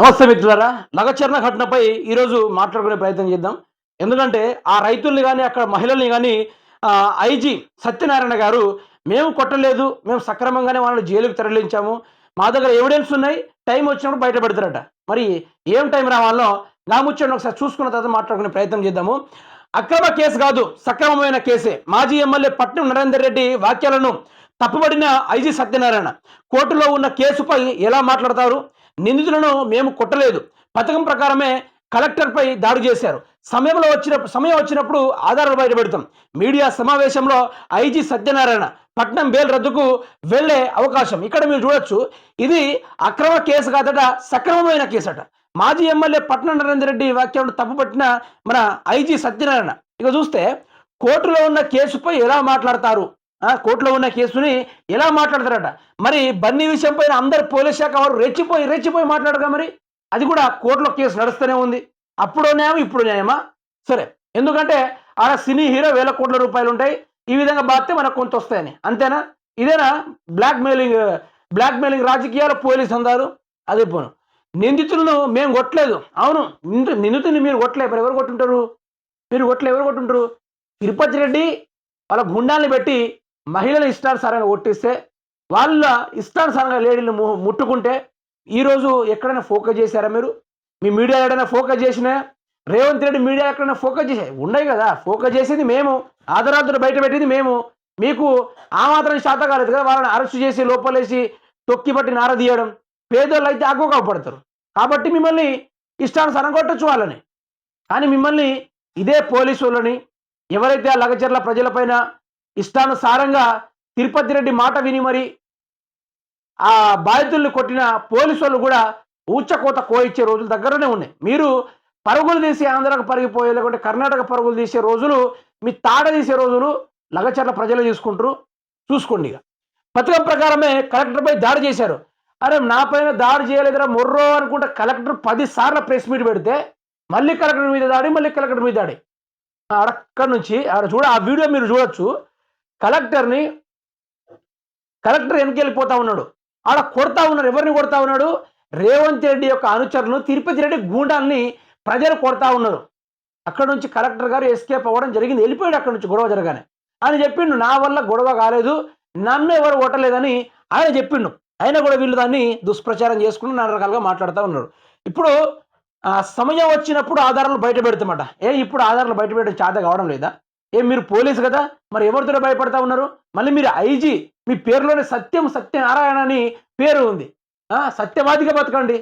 నమస్తే మిత్రులారా. నగచరణ ఘటనపై ఈరోజు మాట్లాడుకునే ప్రయత్నం చేద్దాం. ఎందుకంటే ఆ రైతుల్ని కానీ అక్కడ మహిళల్ని కానీ ఐజీ సత్యనారాయణ గారు మేము కొట్టలేదు మేము సక్రమంగానే వాళ్ళని జైలుకు తరలించాము. మా దగ్గర ఎవిడెన్స్ ఉన్నాయి టైం వచ్చినప్పుడు బయట పెడతారట మరి ఏం టైం రావాలో నా ముచ్చండి ఒకసారి చూసుకున్న తర్వాత మాట్లాడుకునే ప్రయత్నం చేద్దాము. అక్రమ కేసు కాదు సక్రమమైన కేసే. మాజీ ఎమ్మెల్యే పట్నం నరేందర్ రెడ్డి వాక్యాలను తప్పుబడిన ఐజీ సత్యనారాయణ. కోర్టులో ఉన్న కేసుపై ఎలా మాట్లాడతారు? నిందితులను మేము కొట్టలేదు. పథకం ప్రకారమే కలెక్టర్పై దాడి చేశారు. సమయంలో వచ్చిన సమయం వచ్చినప్పుడు ఆధారాలు బయటపెడతాం. మీడియా సమావేశంలో ఐజీ సత్యనారాయణ పట్నం బెయిల్ రద్దుకు వెళ్ళే అవకాశం ఇక్కడ మీరు చూడొచ్చు. ఇది అక్రమ కేసు కాదట సక్రమమైన కేసట. మాజీ ఎమ్మెల్యే పట్నం నరేందర్ రెడ్డి వ్యాఖ్యలను తప్పుపట్టిన మన ఐజీ సత్యనారాయణ. ఇక చూస్తే కోర్టులో ఉన్న కేసుపై ఎలా మాట్లాడతారు? కోర్టులో ఉన్న కేసుని ఎలా మాట్లాడతారట? మరి బన్నీ విషయం పైన అందరు పోలీస్ శాఖ వారు రెచ్చిపోయి రెచ్చిపోయి మాట్లాడగా మరి? అది కూడా కోర్టులో కేసు నడుస్తూనే ఉంది. అప్పుడు న్యాయం ఇప్పుడు న్యాయమా? సరే ఎందుకంటే ఆడ సినీ హీరో వేల కోట్ల రూపాయలు ఉంటాయి. ఈ విధంగా బాధితే మనకు కొంత వస్తాయని. అంతేనా? ఇదేనా? బ్లాక్ మెయిలింగ్ బ్లాక్ మెయిలింగ్ రాజకీయాలు పోలీస్ అందారు అదే పోను. నిందితులను మేము కొట్టలేదు. అవును నిందితు నిందితుని మీరు కొట్టలేదు మరి ఎవరు కొట్టుంటారు? మీరు కొట్టలే ఎవరు కొట్టుంటారు? తిరుపతి రెడ్డి వాళ్ళ గుండాన్ని పెట్టి మహిళలు ఇష్టానుసారంగా కొట్టిస్తే వాళ్ళ ఇష్టానుసారంగా లేడీలు ముట్టుకుంటే ఈరోజు ఎక్కడైనా ఫోకస్ చేశారా మీరు? మీ మీడియా ఎక్కడైనా ఫోకస్ చేసినా? రేవంత్ రెడ్డి మీడియా ఎక్కడైనా ఫోకస్ చేసే ఉన్నాయి కదా ఫోకస్ చేసింది మేము. ఆదరాదులు బయట పెట్టింది మేము. మీకు ఆ మాత్రం శాత కాలేదు కదా వాళ్ళని అరెస్ట్ చేసి లోపలేసి తొక్కి పట్టి నారదీయడం పేదోళ్ళు అయితే అగ్గు పడతారు. కాబట్టి మిమ్మల్ని ఇష్టానుసారం కొట్టచ్చు వాళ్ళని. కానీ మిమ్మల్ని ఇదే పోలీసు వాళ్ళని ఎవరైతే ఆ లగచర్ల ప్రజలపైన ఇష్టానుసారంగా తిరుపతి రెడ్డి మాట విని మరి ఆ బాధితుల్ని కొట్టిన పోలీసు వాళ్ళు కూడా ఊచకోత కోయిచ్చే రోజులు దగ్గరనే ఉన్నాయి. మీరు పరుగులు తీసి ఆంధ్రాకు పరిగిపోయే లేకుంటే కర్ణాటక పరుగులు తీసే రోజులు మీ తాడ తీసే రోజులు లగచర్ల ప్రజలు తీసుకుంటారు చూసుకోండి ఇక. పథకం ప్రకారమే కలెక్టర్పై దాడి చేశారు. అరే నా పైన దాడి చేయలేదురా మొర్రో అనుకుంటే కలెక్టర్ పదిసార్లు ప్రెస్ మీట్ పెడితే మళ్ళీ కలెక్టర్ మీద దాడి మళ్ళీ కలెక్టర్ మీద దాడి. అక్కడ నుంచి ఆడ చూడ ఆ వీడియో మీరు చూడొచ్చు. కలెక్టర్ని కలెక్టర్ వెనకెళ్ళిపోతా ఉన్నాడు. ఆడ కొడతా ఉన్నాడు ఎవరిని కొడతా ఉన్నాడు? రేవంత్ రెడ్డి యొక్క అనుచరులను తిరుపతి రెడ్డి గూండాల్ని ప్రజలు కొడతా ఉన్నారు. అక్కడ నుంచి కలెక్టర్ గారు ఎస్కేప్ అవ్వడం జరిగింది. వెళ్ళిపోయాడు అక్కడ నుంచి గొడవ జరగానే. ఆయన చెప్పిండు నా వల్ల గొడవ కాలేదు. నన్ను ఎవరు కొట్టలేదని ఆయన చెప్పిండు. అయినా కూడా వీళ్ళు దాన్ని దుష్ప్రచారం చేసుకుని నాన్న రకాలుగా మాట్లాడుతూ ఉన్నారు. ఇప్పుడు ఆ సమయం వచ్చినప్పుడు ఆధారాలు బయట పెడతామట. ఏ ఇప్పుడు ఆధారాలు బయట పెట్టడం చేత కావడం లేదా? ఏ మీరు పోలీసు కదా? మరి ఎవరితో భయపడతా ఉన్నారు? మళ్ళీ మీరు ఐజీ మీ పేరులోనే సత్యం సత్యనారాయణ అని పేరు ఉంది. సత్యవాదిగా బతకండి.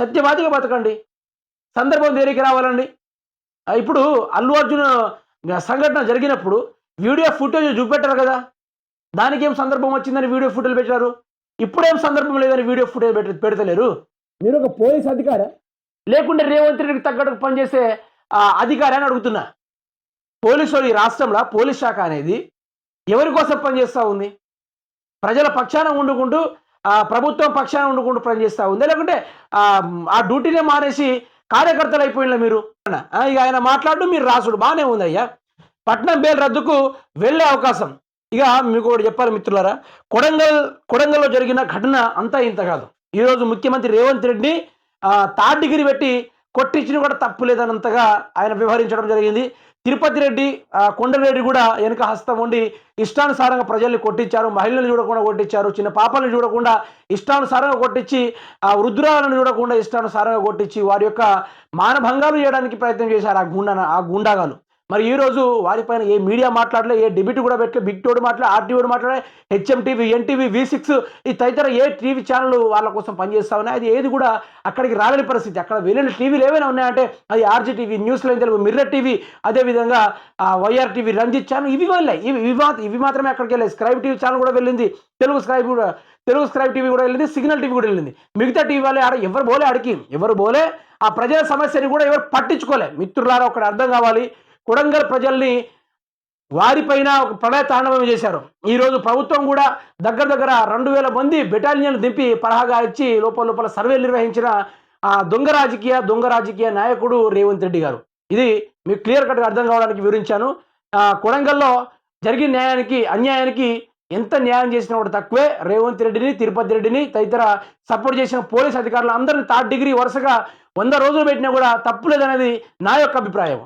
సత్యవాదిగా బతకండి. సందర్భం దేనికి రావాలండి. ఇప్పుడు అల్లు అర్జున్ సంఘటన జరిగినప్పుడు వీడియో ఫుటేజ్ చూపెట్టారు కదా? దానికి ఏం సందర్భం వచ్చిందని వీడియో ఫుటేజ్ పెట్టారు? ఇప్పుడేం సందర్భం లేదని వీడియో ఫుటేజ్ పెట్ పెడతలేరు? మీరు ఒక పోలీస్ అధికారా? లేకుంటే రేవంత్ రెడ్డికి తగ్గట్టు పనిచేసే ఆ, అధికారి అని అడుగుతున్నా. పోలీసు ఈ రాష్ట్రంలో పోలీస్ శాఖ అనేది ఎవరి కోసం పనిచేస్తూ ఉంది? ప్రజల పక్షాన వండుకుంటూ ప్రభుత్వం పక్షాన వండుకుంటూ పనిచేస్తూ ఉంది. లేకుంటే ఆ, డ్యూటీనే మానేసి కార్యకర్తలు అయిపోయిన మీరు? ఇక ఆయన మాట్లాడు మీరు రాసుడు. బాగానే ఉంది అయ్యా. పట్నం బెయిల్ రద్దుకు వెళ్ళే అవకాశం. ఇక మీకు ఒకటి చెప్పాలి మిత్రులారా. కొడంగల్ కొడంగల్లో జరిగిన ఘటన అంతా ఇంత కాదు. ఈరోజు ముఖ్యమంత్రి రేవంత్ రెడ్డిని తాడ్డిగిరి డిగ్రీ పెట్టి కొట్టించిన కూడా తప్పు లేదన్నంతగా ఆయన వ్యవహరించడం జరిగింది. తిరుపతి రెడ్డి కొండరెడ్డి కూడా వెనుక హస్తం ఉండి ఇష్టానుసారంగా ప్రజల్ని కొట్టించారు. మహిళలను చూడకుండా కొట్టించారు. చిన్న పాపలను చూడకుండా ఇష్టానుసారంగా కొట్టించి ఆ వృద్ధురాలను చూడకుండా ఇష్టానుసారంగా కొట్టించి వారి యొక్క మానభంగాలు చేయడానికి ప్రయత్నం చేశారు ఆ గుండా ఆ గుండాగాలు. మరి ఈ రోజు వారిపైన ఏ మీడియా మాట్లాడలే ఏ డిబిట్ కూడా పెట్టలే బిగ్ టోడ్ మాట్లాడే ఆర్టీఓడు మాట్లాడే HM TV NTV V six ఈ తదితర ఏ టీవీ ఛానల్ వాళ్ళ కోసం పనిచేస్తా ఉన్నాయి? అది ఏది కూడా అక్కడికి రాలేని పరిస్థితి. అక్కడ వెళ్ళిన టీవీలు ఏమైనా ఉన్నాయంటే అది RG TV news line Telugu mirror TV అదేవిధంగా వైఆర్ టీవీ రంజిత్ ఛానల్ ఇవి వెళ్ళాయి ఇవి ఇవి మాత్రమే అక్కడికి వెళ్ళాయి స్క్రైబ్ టీవీ ఛానల్ కూడా వెళ్ళింది. తెలుగు స్క్రైబ్ కూడా తెలుగు స్క్రైబ్ టీవీ కూడా వెళ్ళింది సిగ్నల్ టీవీ కూడా వెళ్ళింది. మిగతా టీవీ వాళ్ళే ఆడ ఎవరు పోలే ఆడికి ఎవరు బోలే ఆ ప్రజల సమస్యని కూడా ఎవరు పట్టించుకోలే. మిత్రులారా ఒకటి అర్థం కావాలి. కొడంగల్ ప్రజల్ని వారిపైన ఒక ప్రళయ తాండవం చేశారు ఈరోజు ప్రభుత్వం కూడా దగ్గర దగ్గర రెండు వేల మంది బెటాలియన్లు దింపి పరహాగా ఇచ్చి లోపల లోపల సర్వేలు నిర్వహించిన ఆ దొంగ రాజకీయ దొంగ రాజకీయ నాయకుడు రేవంత్ రెడ్డి గారు. ఇది మీకు క్లియర్ కట్గా అర్థం కావడానికి వివరించాను. కొడంగల్లో జరిగిన న్యాయానికి అన్యాయానికి ఎంత న్యాయం చేసినా కూడా తక్కువే. రేవంత్ రెడ్డిని తిరుపతి రెడ్డిని తదితర సపోర్ట్ చేసిన పోలీస్ అధికారులు అందరిని థర్డ్ డిగ్రీ వరుసగా వంద రోజులు పెట్టినా కూడా తప్పులేదనేది నా యొక్క అభిప్రాయం.